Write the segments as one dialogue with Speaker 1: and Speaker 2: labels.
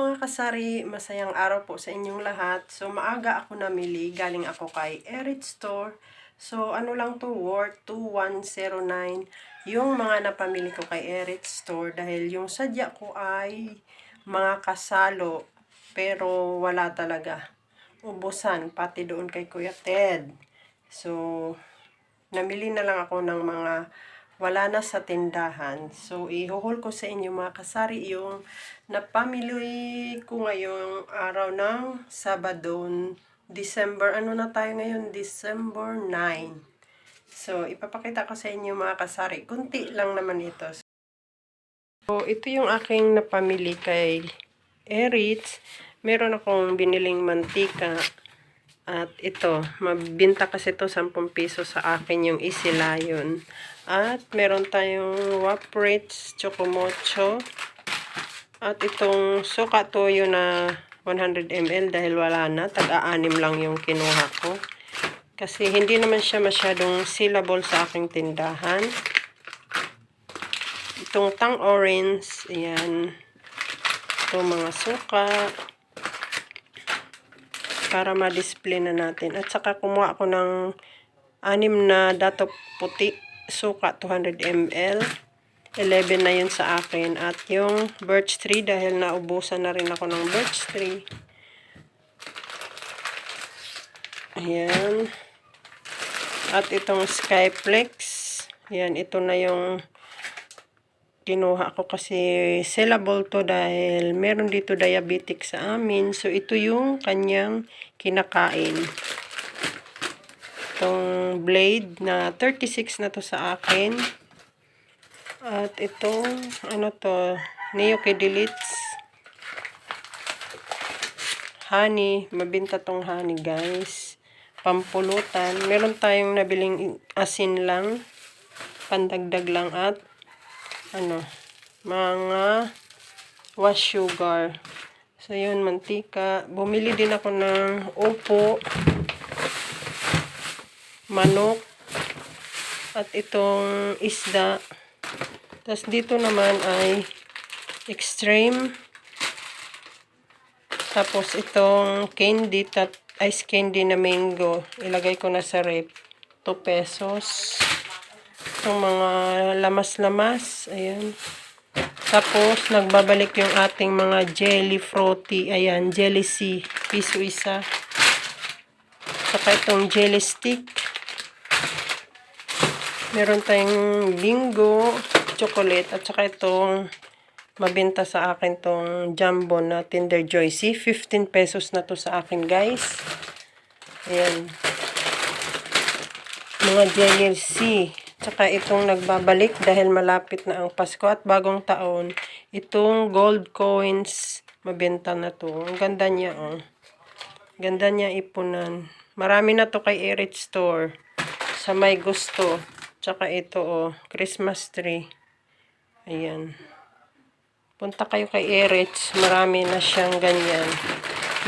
Speaker 1: mga kasari, masayang araw po sa inyong lahat. So maaga ako namili, galing ako kay Erit Store. So ano lang to, worth 2109 yung mga napamili ko kay Erit Store dahil yung sadya ko ay mga kasalo pero wala talaga. Ubusan, pati doon kay Kuya Ted. So, namili na lang ako ng mga wala na sa tindahan. So, ihuhol ko sa inyo mga kasari yung napamili ko ngayong araw ng Sabado, December, ano na tayo ngayon? December 9. So, ipapakita ko sa inyo mga kasari. Kunti lang naman ito. So, ito yung aking napamili kay Eritz. Meron akong biniling mantika. At ito, mabinta kasi ito 10 piso sa akin yung isilayon. At meron tayong Waprits Chocomocho. At itong suka toyo na 100 ml dahil wala na. Tag-aanim lang yung kinuha ko. Kasi hindi naman siya masyadong syllable sa aking tindahan. Itong tang orange, ayan. Itong mga suka. Para ma-display na natin. At saka kumuha ako ng anim na dato puti suka 200 ml. 11 na yun sa akin. At yung birch tree dahil naubusan na rin ako ng birch tree. Ayan. At itong Skyflex. Ayan, ito na yung kinuha ko kasi sellable to dahil meron dito diabetic sa amin. So, ito yung kanyang kinakain. Itong blade na 36 na to sa akin. At itong, ano to, Neoke Deletes. Honey. Mabinta tong honey, guys. Pampulutan. Meron tayong nabiling asin lang. Pandagdag lang at ano, mga wash sugar. So, yun, mantika. Bumili din ako ng upo, manok, at itong isda. Tapos, dito naman ay extreme. Tapos, itong candy, tat ice candy na mango. Ilagay ko na sa rep. 2 pesos itong mga lamas-lamas. Ayan. Tapos, nagbabalik yung ating mga jelly fruity. Ayan, jelly sea. Piso isa. Saka itong jelly stick. Meron tayong bingo, chocolate. At saka itong mabenta sa akin tong jumbo na Tinder Joy. See, 15 pesos na to sa akin, guys. Ayan. Mga jelly sea. Tsaka itong nagbabalik dahil malapit na ang Pasko at bagong taon. Itong gold coins, mabenta na to. Ang ganda niya, oh. Ganda niya ipunan. Marami na to kay Erit Store. Sa may gusto. Tsaka ito, oh. Christmas tree. Ayan. Punta kayo kay Eritz. Marami na siyang ganyan.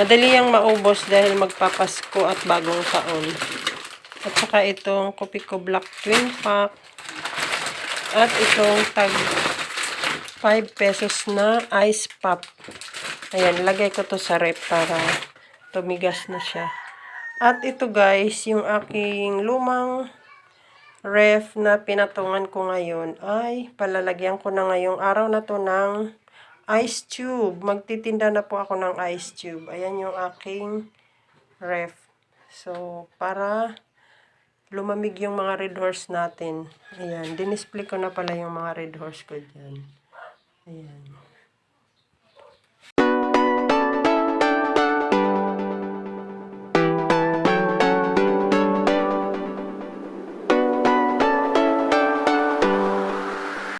Speaker 1: Madali yang maubos dahil magpapasko at bagong taon. At saka itong Kopiko Black Twin Pack. At itong tag 5 pesos na ice pop. Ayan, lagay ko to sa rep para tumigas na siya. At ito guys, yung aking lumang ref na pinatungan ko ngayon ay palalagyan ko na ngayong araw na to ng ice tube. Magtitinda na po ako ng ice tube. Ayan yung aking ref. So, para lumamig yung mga red horse natin. Ayan, dinisplay ko na pala yung mga red horse ko dyan. Ayan.